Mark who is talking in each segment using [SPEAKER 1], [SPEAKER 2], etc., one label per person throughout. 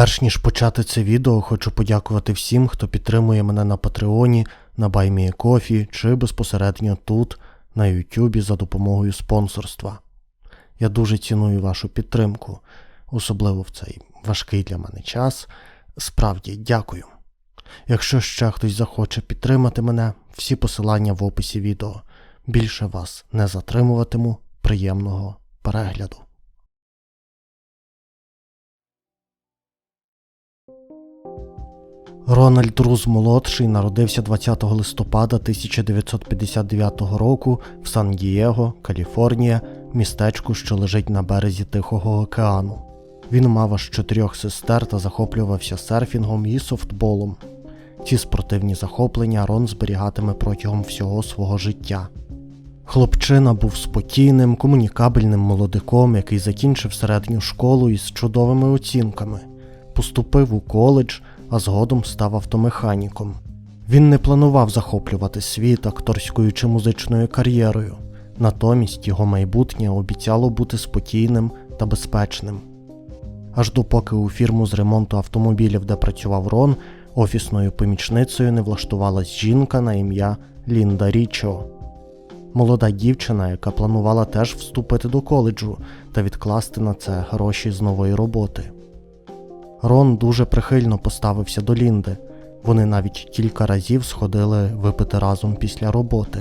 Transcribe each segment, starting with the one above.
[SPEAKER 1] Перш ніж почати це відео, хочу подякувати всім, хто підтримує мене на Патреоні, на BuyMeACoffee чи безпосередньо тут, на Ютубі за допомогою спонсорства. Я дуже ціную вашу підтримку, особливо в цей важкий для мене час. Справді дякую. Якщо ще хтось захоче підтримати мене, всі посилання в описі відео. Більше вас не затримуватиму. Приємного перегляду. Рональд Руз молодший народився 20 листопада 1959 року в Сан-Дієго, Каліфорнія, містечку, що лежить на березі Тихого океану. Він мав аж чотирьох сестер та захоплювався серфінгом і софтболом. Ці спортивні захоплення Рон зберігатиме протягом всього свого життя. Хлопчина був спокійним, комунікабельним молодиком, який закінчив середню школу із чудовими оцінками, поступив у коледж, а згодом став автомеханіком. Він не планував захоплювати світ акторською чи музичною кар'єрою, натомість його майбутнє обіцяло бути спокійним та безпечним. Аж допоки у фірму з ремонту автомобілів, де працював Рон, офісною помічницею не влаштувалась жінка на ім'я Лінда Річо. Молода дівчина, яка планувала теж вступити до коледжу та відкласти на це гроші з нової роботи. Рон дуже прихильно поставився до Лінди. Вони навіть кілька разів сходили випити разом після роботи.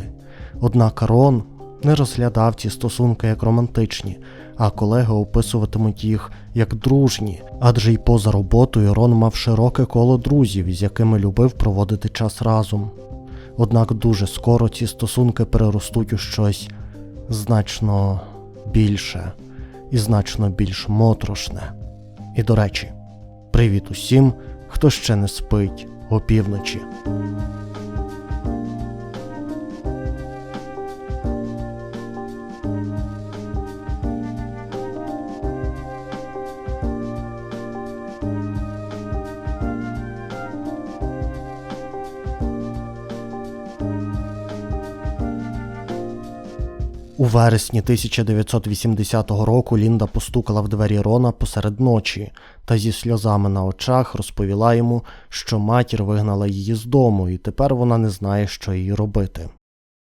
[SPEAKER 1] Однак Рон не розглядав ці стосунки як романтичні, а колеги описуватимуть їх як дружні, адже й поза роботою Рон мав широке коло друзів, із якими любив проводити час разом. Однак дуже скоро ці стосунки переростуть у щось значно більше і значно більш моторошне. І до речі, привіт усім, хто ще не спить опівночі. У вересні 1980 року Лінда постукала в двері Рона посеред ночі та зі сльозами на очах розповіла йому, що матір вигнала її з дому, і тепер вона не знає, що їй робити.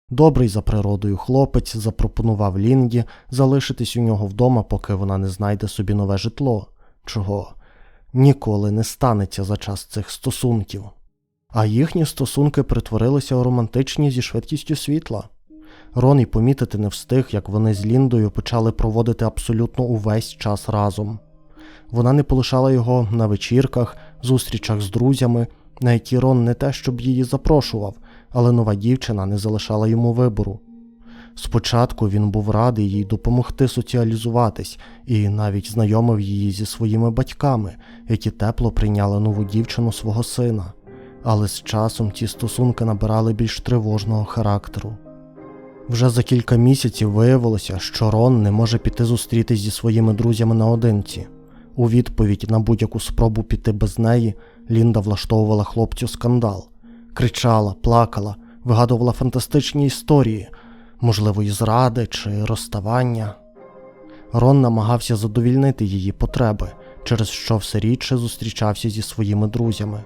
[SPEAKER 1] Добрий за природою хлопець запропонував Лінді залишитись у нього вдома, поки вона не знайде собі нове житло, чого ніколи не станеться за час цих стосунків. А їхні стосунки перетворилися у романтичні зі швидкістю світла. Рон і помітити не встиг, як вони з Ліндою почали проводити абсолютно увесь час разом. Вона не полишала його на вечірках, зустрічах з друзями, на які Рон не те, щоб її запрошував, але нова дівчина не залишала йому вибору. Спочатку він був радий їй допомогти соціалізуватись і навіть знайомив її зі своїми батьками, які тепло прийняли нову дівчину свого сина. Але з часом ці стосунки набирали більш тривожного характеру. Вже за кілька місяців виявилося, що Рон не може піти зустрітись зі своїми друзями наодинці. У відповідь на будь-яку спробу піти без неї, Лінда влаштовувала хлопцю скандал, кричала, плакала, вигадувала фантастичні історії, можливо, і зради чи розставання. Рон намагався задовільнити її потреби, через що все рідше зустрічався зі своїми друзями.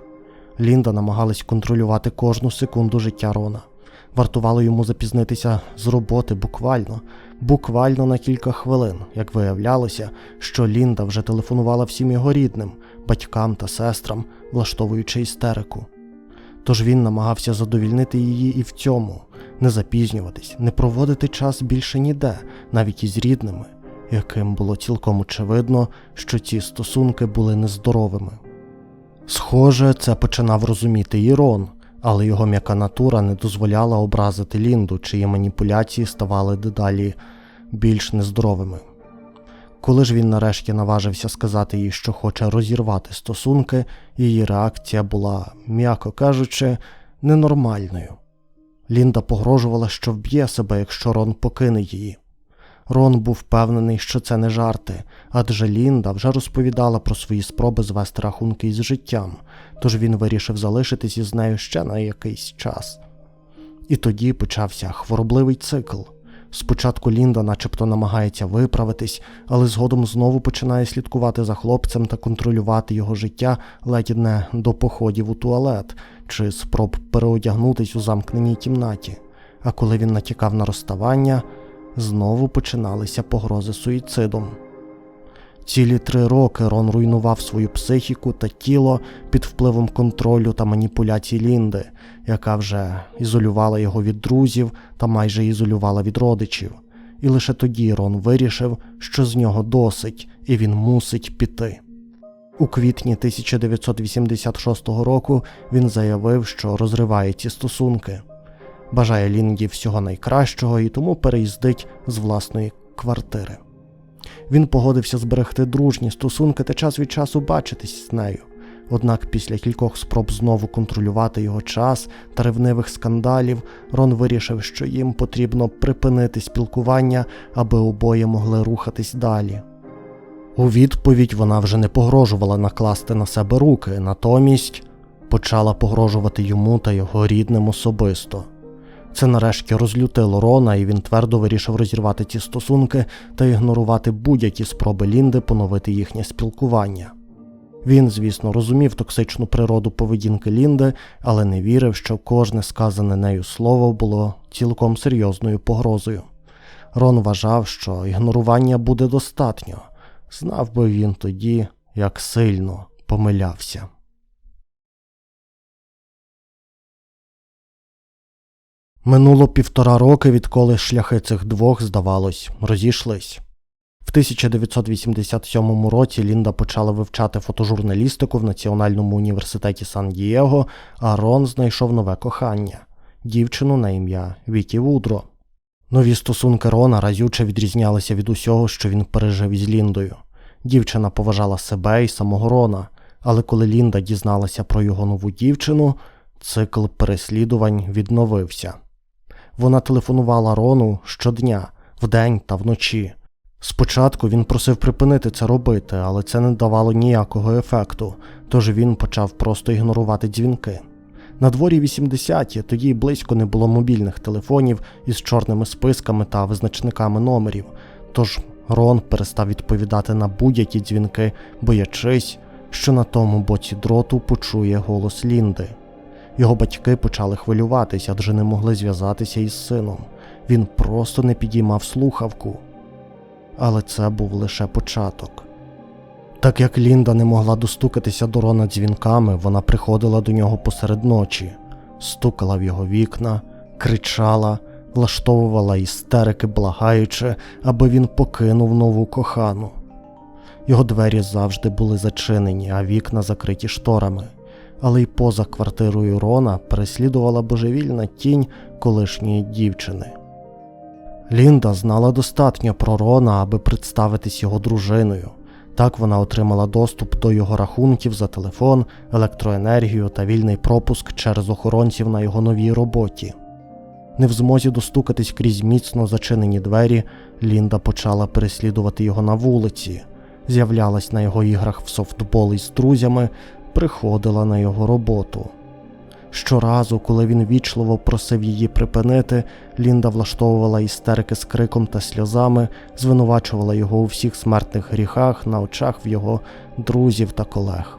[SPEAKER 1] Лінда намагалась контролювати кожну секунду життя Рона. Вартувало йому запізнитися з роботи буквально, буквально на кілька хвилин, як виявлялося, що Лінда вже телефонувала всім його рідним, батькам та сестрам, влаштовуючи істерику. Тож він намагався задовільнити її і в цьому, не запізнюватись, не проводити час більше ніде, навіть із рідними, яким було цілком очевидно, що ці стосунки були нездоровими. Схоже, це починав розуміти і Рон, але його м'яка натура не дозволяла образити Лінду, чиї маніпуляції ставали дедалі більш нездоровими. Коли ж він нарешті наважився сказати їй, що хоче розірвати стосунки, її реакція була, м'яко кажучи, ненормальною. Лінда погрожувала, що вб'є себе, якщо Рон покине її. Рон був впевнений, що це не жарти, адже Лінда вже розповідала про свої спроби звести рахунки із життям, тож він вирішив залишитись із нею ще на якийсь час. І тоді почався хворобливий цикл. Спочатку Лінда начебто намагається виправитись, але згодом знову починає слідкувати за хлопцем та контролювати його життя ледь не до походів у туалет чи спроб переодягнутись у замкненій кімнаті. А коли він натякав на розставання, знову починалися погрози суїцидом. Цілі три роки Рон руйнував свою психіку та тіло під впливом контролю та маніпуляцій Лінди, яка вже ізолювала його від друзів та майже ізолювала від родичів. І лише тоді Рон вирішив, що з нього досить, і він мусить піти. У квітні 1986 року він заявив, що розриває ці стосунки, бажає Лінді всього найкращого і тому переїздить з власної квартири. Він погодився зберегти дружні стосунки та час від часу бачитись з нею. Однак після кількох спроб знову контролювати його час та ревнивих скандалів, Рон вирішив, що їм потрібно припинити спілкування, аби обоє могли рухатись далі. У відповідь вона вже не погрожувала накласти на себе руки, натомість почала погрожувати йому та його рідним особисто. Це нарешті розлютило Рона, і він твердо вирішив розірвати ці стосунки та ігнорувати будь-які спроби Лінди поновити їхнє спілкування. Він, звісно, розумів токсичну природу поведінки Лінди, але не вірив, що кожне сказане нею слово було цілком серйозною погрозою. Рон вважав, що ігнорування буде достатньо. Знав би він тоді, як сильно помилявся. Минуло півтора роки, відколи шляхи цих двох, здавалось, розійшлись. В 1987 році Лінда почала вивчати фотожурналістику в Національному університеті Сан-Дієго, а Рон знайшов нове кохання дівчину на ім'я Вікі Вудро. Нові стосунки Рона разюче відрізнялися від усього, що він пережив із Ліндою. Дівчина поважала себе і самого Рона, але коли Лінда дізналася про його нову дівчину, цикл переслідувань відновився. Вона телефонувала Рону щодня, вдень та вночі. Спочатку він просив припинити це робити, але це не давало ніякого ефекту, тож він почав просто ігнорувати дзвінки. На дворі 80-ті тоді близько не було мобільних телефонів із чорними списками та визначниками номерів, тож Рон перестав відповідати на будь-які дзвінки, боячись, що на тому боці дроту почує голос Лінди. Його батьки почали хвилюватися, адже не могли зв'язатися із сином. Він просто не підіймав слухавку. Але це був лише початок. Так як Лінда не могла достукатися до Рона дзвінками, вона приходила до нього посеред ночі, стукала в його вікна, кричала, влаштовувала істерики, благаючи, аби він покинув нову кохану. Його двері завжди були зачинені, а вікна закриті шторами але й поза квартирою Рона переслідувала божевільна тінь колишньої дівчини. Лінда знала достатньо про Рона, аби представитись його дружиною. Так вона отримала доступ до його рахунків за телефон, електроенергію та вільний пропуск через охоронців на його новій роботі. Не в змозі достукатись крізь міцно зачинені двері, Лінда почала переслідувати його на вулиці, з'являлась на його іграх в софтбол із друзями приходила на його роботу. Щоразу, коли він вічливо просив її припинити, Лінда влаштовувала істерики з криком та сльозами, звинувачувала його у всіх смертних гріхах на очах в його друзів та колег.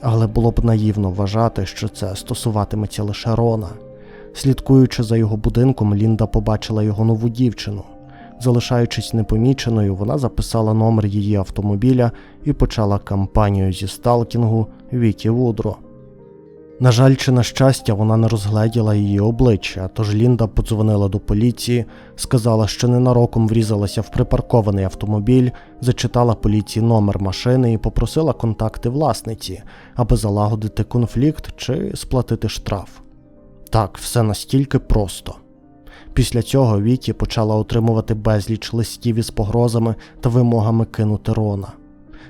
[SPEAKER 1] Але було б наївно вважати, що це стосуватиметься лише Рона. Слідкуючи за його будинком, Лінда побачила його нову дівчину. Залишаючись непоміченою, вона записала номер її автомобіля і почала кампанію зі сталкінгу Вікі Вудро. На жаль, чи на щастя, вона не розгледіла її обличчя, тож Лінда подзвонила до поліції, сказала, що ненароком врізалася в припаркований автомобіль, зачитала поліції номер машини і попросила контакти власниці, аби залагодити конфлікт чи сплатити штраф. Так, все настільки просто. Після цього Вікі почала отримувати безліч листів із погрозами та вимогами кинути Рона.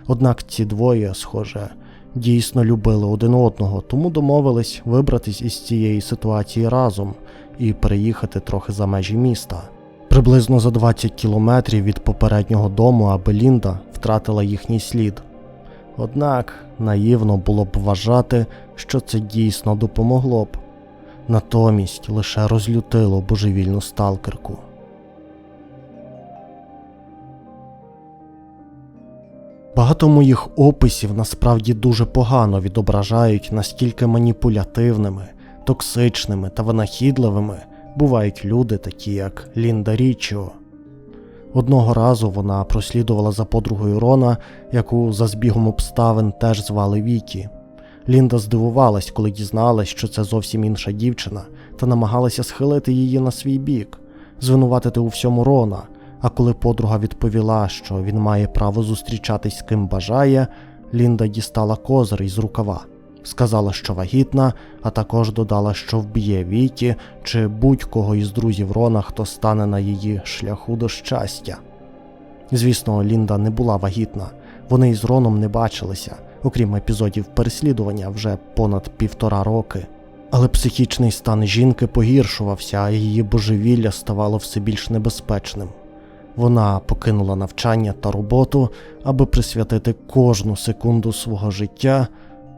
[SPEAKER 1] Однак ці двоє, схоже, дійсно любили один одного, тому домовились вибратись із цієї ситуації разом і переїхати трохи за межі міста. Приблизно за 20 кілометрів від попереднього дому, аби Лінда втратила їхній слід. Однак наївно було б вважати, що це дійсно допомогло б натомість лише розлютило божевільну сталкерку. Багато моїх описів насправді дуже погано відображають, наскільки маніпулятивними, токсичними та винахідливими бувають люди, такі як Лінда Річіо. Одного разу вона прослідувала за подругою Рона, яку за збігом обставин теж звали Вікі. Лінда здивувалась, коли дізналась, що це зовсім інша дівчина, та намагалася схилити її на свій бік, звинуватити у всьому Рона. А коли подруга відповіла, що він має право зустрічатись з ким бажає, Лінда дістала козир із рукава, сказала, що вагітна, а також додала, що вб'є Вікі чи будь-кого із друзів Рона, хто стане на її шляху до щастя. Звісно, Лінда не була вагітна, вони із Роном не бачилися, окрім епізодів переслідування вже понад півтора роки. Але психічний стан жінки погіршувався, а її божевілля ставало все більш небезпечним. Вона покинула навчання та роботу, аби присвятити кожну секунду свого життя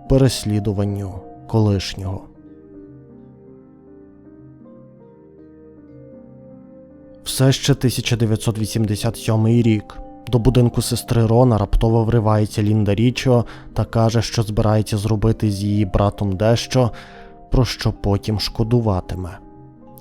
[SPEAKER 1] переслідуванню колишнього. Все ще 1987 рік. До будинку сестри Рона раптово вривається Лінда Річо та каже, що збирається зробити з її братом дещо, про що потім шкодуватиме.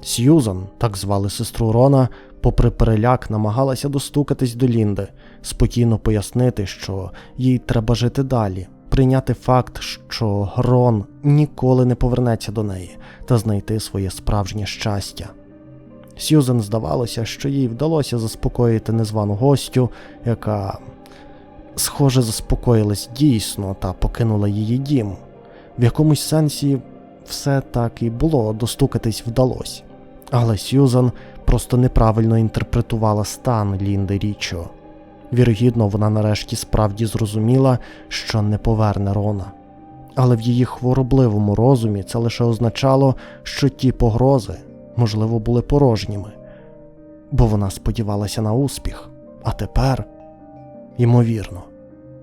[SPEAKER 1] Сьюзан, так звали сестру Рона, попри переляк, намагалася достукатись до Лінди, спокійно пояснити, що їй треба жити далі, прийняти факт, що Рон ніколи не повернеться до неї та знайти своє справжнє щастя. Сьюзен здавалося, що їй вдалося заспокоїти незвану гостю, яка, схоже, заспокоїлась дійсно та покинула її дім. В якомусь сенсі все так і було, достукатись вдалося. Але Сьюзан просто неправильно інтерпретувала стан Лінди Річо. Вірогідно, вона нарешті справді зрозуміла, що не поверне Рона. Але в її хворобливому розумі це лише означало, що ті погрози, можливо, були порожніми, бо вона сподівалася на успіх. А тепер, ймовірно,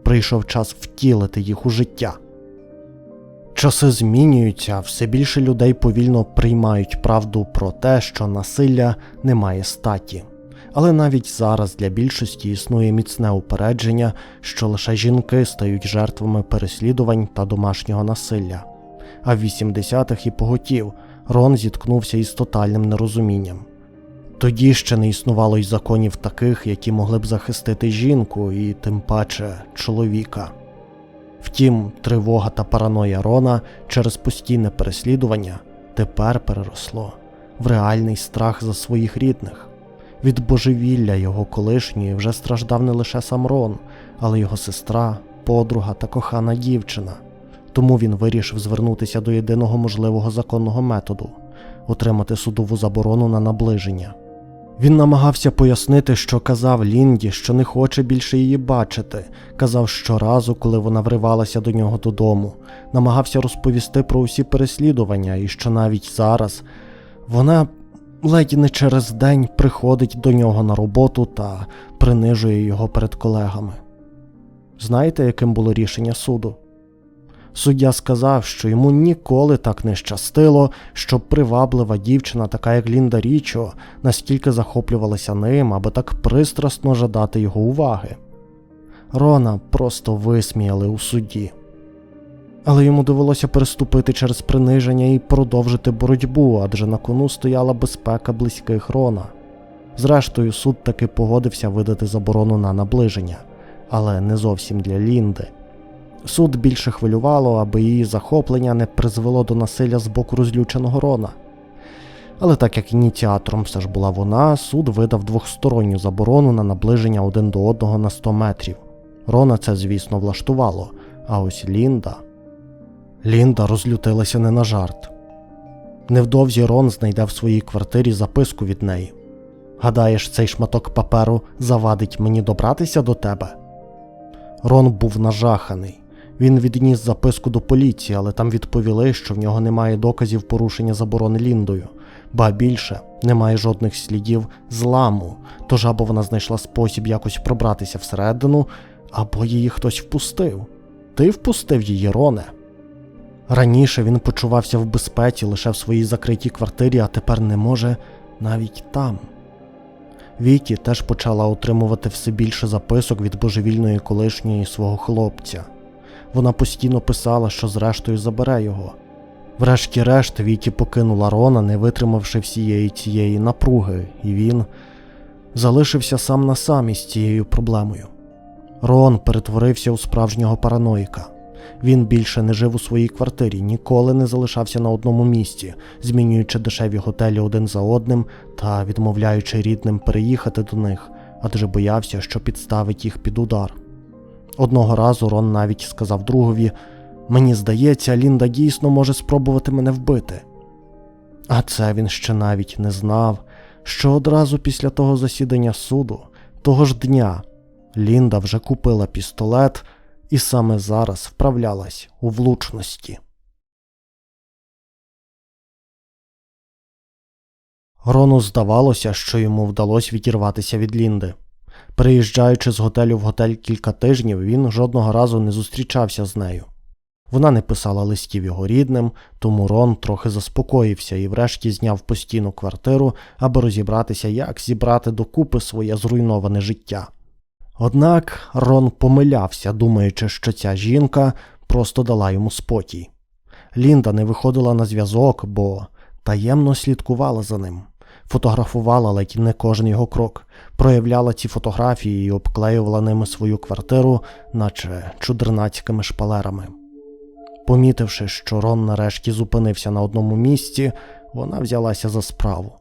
[SPEAKER 1] прийшов час втілити їх у життя. Часи змінюються, все більше людей повільно приймають правду про те, що насилля не має статі. Але навіть зараз для більшості існує міцне упередження, що лише жінки стають жертвами переслідувань та домашнього насилля. А в 80-х і поготів Рон зіткнувся із тотальним нерозумінням. Тоді ще не існувало й законів таких, які могли б захистити жінку і тим паче чоловіка. Втім, тривога та параноя Рона через постійне переслідування тепер переросло в реальний страх за своїх рідних. Від божевілля його колишньої вже страждав не лише сам Рон, але його сестра, подруга та кохана дівчина. Тому він вирішив звернутися до єдиного можливого законного методу отримати судову заборону на наближення. Він намагався пояснити, що казав Лінді, що не хоче більше її бачити, казав щоразу, коли вона вривалася до нього додому, намагався розповісти про усі переслідування, і що навіть зараз вона ледь не через день приходить до нього на роботу та принижує його перед колегами. Знаєте, яким було рішення суду? Суддя сказав, що йому ніколи так не щастило, щоб приваблива дівчина, така як Лінда Річо, настільки захоплювалася ним, аби так пристрасно жадати його уваги. Рона просто висміяли у суді. Але йому довелося переступити через приниження і продовжити боротьбу, адже на кону стояла безпека близьких Рона. Зрештою, суд таки погодився видати заборону на наближення, але не зовсім для Лінди. Суд більше хвилювало, аби її захоплення не призвело до насилля з боку розлюченого Рона. Але так як ініціатором все ж була вона, суд видав двохсторонню заборону на наближення один до одного на 100 метрів. Рона це, звісно, влаштувало, а ось Лінда. Лінда розлютилася не на жарт. Невдовзі Рон знайде в своїй квартирі записку від неї. Гадаєш, цей шматок паперу завадить мені добратися до тебе? Рон був нажаханий. Він відніс записку до поліції, але там відповіли, що в нього немає доказів порушення заборони Ліндою, ба більше немає жодних слідів зламу, тож або вона знайшла спосіб якось пробратися всередину, або її хтось впустив. Ти впустив її, Роне. Раніше він почувався в безпеці лише в своїй закритій квартирі, а тепер не може навіть там. Вікі теж почала отримувати все більше записок від божевільної колишньої свого хлопця. Вона постійно писала, що зрештою забере його. Врешті-решт Вікі покинула Рона, не витримавши всієї цієї напруги, і він залишився сам на сам із цією проблемою. Рон перетворився у справжнього параноїка. Він більше не жив у своїй квартирі, ніколи не залишався на одному місці, змінюючи дешеві готелі один за одним та відмовляючи рідним переїхати до них, адже боявся, що підставить їх під удар. Одного разу Рон навіть сказав другові: Мені здається, Лінда дійсно може спробувати мене вбити. А це він ще навіть не знав, що одразу після того засідання суду, того ж дня, Лінда вже купила пістолет і саме зараз вправлялась у влучності. Рону здавалося, що йому вдалося відірватися від Лінди. Переїжджаючи з готелю в готель кілька тижнів, він жодного разу не зустрічався з нею. Вона не писала листів його рідним, тому Рон трохи заспокоївся і врешті зняв постійну квартиру, аби розібратися, як зібрати докупи своє зруйноване життя. Однак Рон помилявся, думаючи, що ця жінка просто дала йому спокій. Лінда не виходила на зв'язок, бо таємно слідкувала за ним, фотографувала ледь не кожен його крок, проявляла ці фотографії і обклеювала ними свою квартиру, наче чудернацькими шпалерами. Помітивши, що Рон нарешті зупинився на одному місці, вона взялася за справу.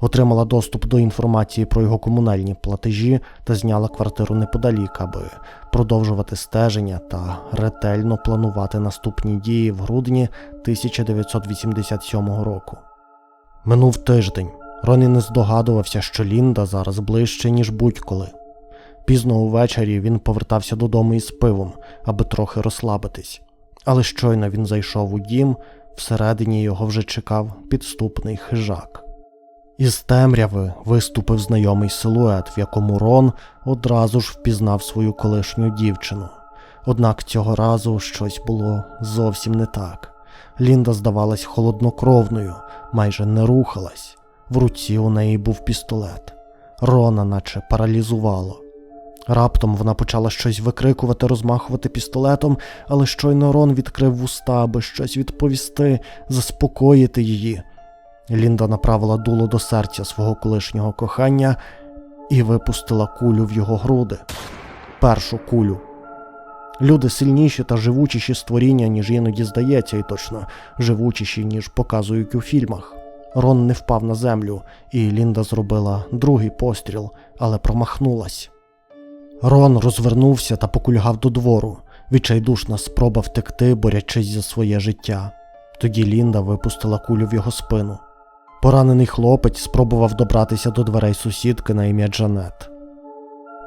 [SPEAKER 1] Отримала доступ до інформації про його комунальні платежі та зняла квартиру неподалік, аби продовжувати стеження та ретельно планувати наступні дії в грудні 1987 року. Минув тиждень. Роні не здогадувався, що Лінда зараз ближче, ніж будь-коли. Пізно увечері він повертався додому із пивом, аби трохи розслабитись. Але щойно він зайшов у дім, всередині його вже чекав підступний хижак. Із темряви виступив знайомий силует, в якому Рон одразу ж впізнав свою колишню дівчину. Однак цього разу щось було зовсім не так. Лінда здавалась холоднокровною, майже не рухалась. В руці у неї був пістолет. Рона, наче паралізувало. Раптом вона почала щось викрикувати, розмахувати пістолетом, але щойно Рон відкрив вуста, аби щось відповісти, заспокоїти її. Лінда направила дуло до серця свого колишнього кохання і випустила кулю в його груди. Першу кулю. Люди сильніші та живучіші створіння, ніж іноді здається, і точно живучіші, ніж показують у фільмах. Рон не впав на землю, і Лінда зробила другий постріл, але промахнулась. Рон розвернувся та покульгав до двору. Відчайдушна спроба втекти, борячись за своє життя. Тоді Лінда випустила кулю в його спину. Поранений хлопець спробував добратися до дверей сусідки на ім'я Джанет.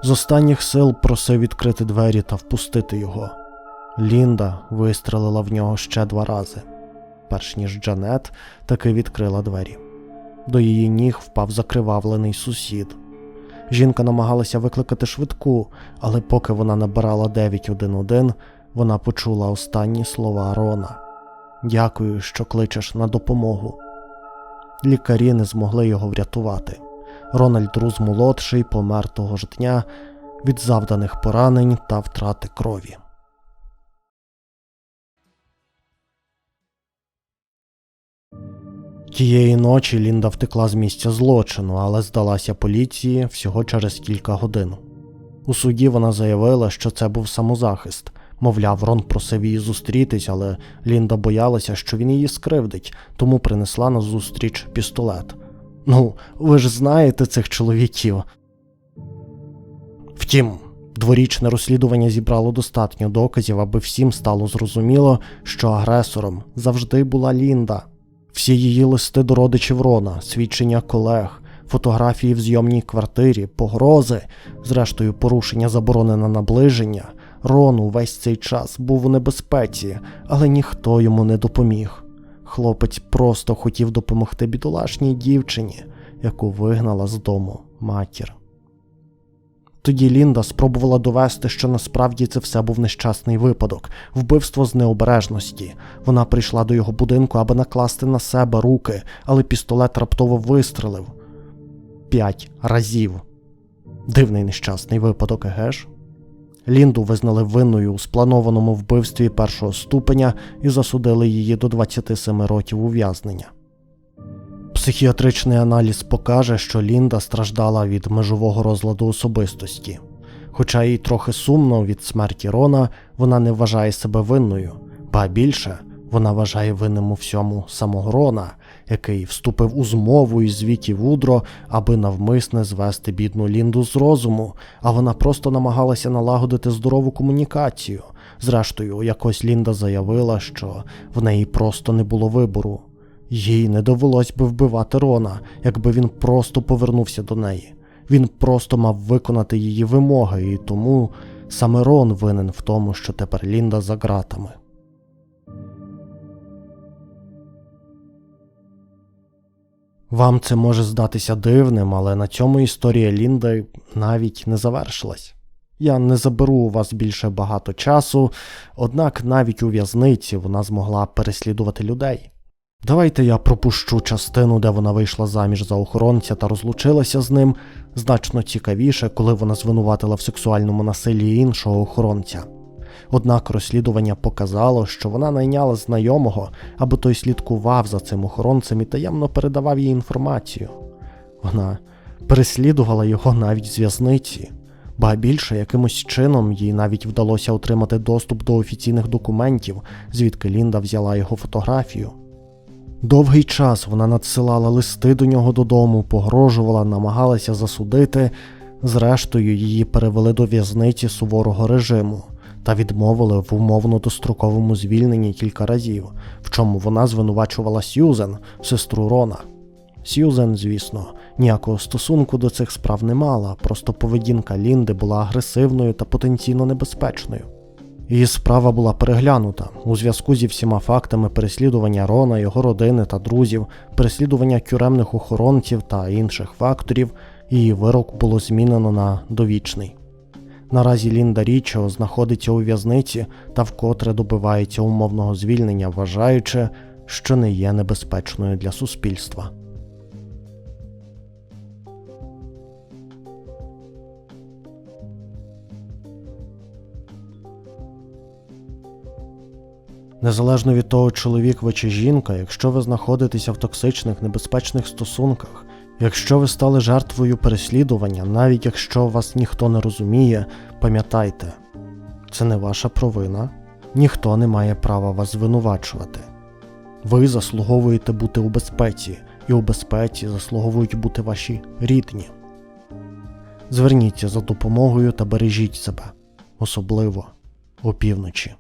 [SPEAKER 1] З останніх сил просив відкрити двері та впустити його. Лінда вистрелила в нього ще два рази, перш ніж Джанет таки відкрила двері. До її ніг впав закривавлений сусід. Жінка намагалася викликати швидку, але поки вона набирала 911, вона почула останні слова Рона. Дякую, що кличеш на допомогу. Лікарі не змогли його врятувати. Рональд Руз молодший помер того ж дня від завданих поранень та втрати крові. Тієї ночі Лінда втекла з місця злочину, але здалася поліції всього через кілька годин. У суді вона заявила, що це був самозахист. Мовляв, Рон просив її зустрітись, але Лінда боялася, що він її скривдить, тому принесла на зустріч пістолет. Ну, ви ж знаєте цих чоловіків. Втім, дворічне розслідування зібрало достатньо доказів, аби всім стало зрозуміло, що агресором завжди була Лінда. Всі її листи до родичів Рона, свідчення колег, фотографії в зйомній квартирі, погрози, зрештою, порушення заборони на наближення. Рон увесь цей час був у небезпеці, але ніхто йому не допоміг. Хлопець просто хотів допомогти бідолашній дівчині, яку вигнала з дому матір. Тоді Лінда спробувала довести, що насправді це все був нещасний випадок, вбивство з необережності. Вона прийшла до його будинку, аби накласти на себе руки, але пістолет раптово вистрелив п'ять разів. Дивний нещасний випадок, еге ж? Лінду визнали винною у спланованому вбивстві першого ступеня і засудили її до 27 років ув'язнення. Психіатричний аналіз покаже, що Лінда страждала від межового розладу особистості. Хоча їй трохи сумно від смерті Рона, вона не вважає себе винною, ба більше вона вважає винним у всьому самого Рона, який вступив у змову із Віті Вудро, аби навмисне звести бідну Лінду з розуму, а вона просто намагалася налагодити здорову комунікацію. Зрештою, якось Лінда заявила, що в неї просто не було вибору. Їй не довелось би вбивати Рона, якби він просто повернувся до неї. Він просто мав виконати її вимоги, і тому саме Рон винен в тому, що тепер Лінда за ґратами. Вам це може здатися дивним, але на цьому історія Лінди навіть не завершилась. Я не заберу у вас більше багато часу, однак навіть у в'язниці вона змогла переслідувати людей. Давайте я пропущу частину, де вона вийшла заміж за охоронця та розлучилася з ним, значно цікавіше, коли вона звинуватила в сексуальному насиллі іншого охоронця. Однак розслідування показало, що вона найняла знайомого, аби той слідкував за цим охоронцем і таємно передавав їй інформацію. Вона переслідувала його навіть з в'язниці, ба більше якимось чином їй навіть вдалося отримати доступ до офіційних документів, звідки Лінда взяла його фотографію. Довгий час вона надсилала листи до нього додому, погрожувала, намагалася засудити. Зрештою, її перевели до в'язниці суворого режиму та відмовили в умовно достроковому звільненні кілька разів, в чому вона звинувачувала Сьюзен, сестру Рона. Сьюзен, звісно, ніякого стосунку до цих справ не мала, просто поведінка Лінди була агресивною та потенційно небезпечною. Її справа була переглянута у зв'язку зі всіма фактами переслідування Рона, його родини та друзів, переслідування тюремних охоронців та інших факторів, її вирок було змінено на довічний. Наразі Лінда Річо знаходиться у в'язниці та вкотре добивається умовного звільнення, вважаючи, що не є небезпечною для суспільства. Незалежно від того, чоловік ви чи жінка, якщо ви знаходитеся в токсичних небезпечних стосунках, якщо ви стали жертвою переслідування, навіть якщо вас ніхто не розуміє, пам'ятайте, це не ваша провина, ніхто не має права вас звинувачувати. Ви заслуговуєте бути у безпеці, і у безпеці заслуговують бути ваші рідні. Зверніться за допомогою та бережіть себе, особливо опівночі.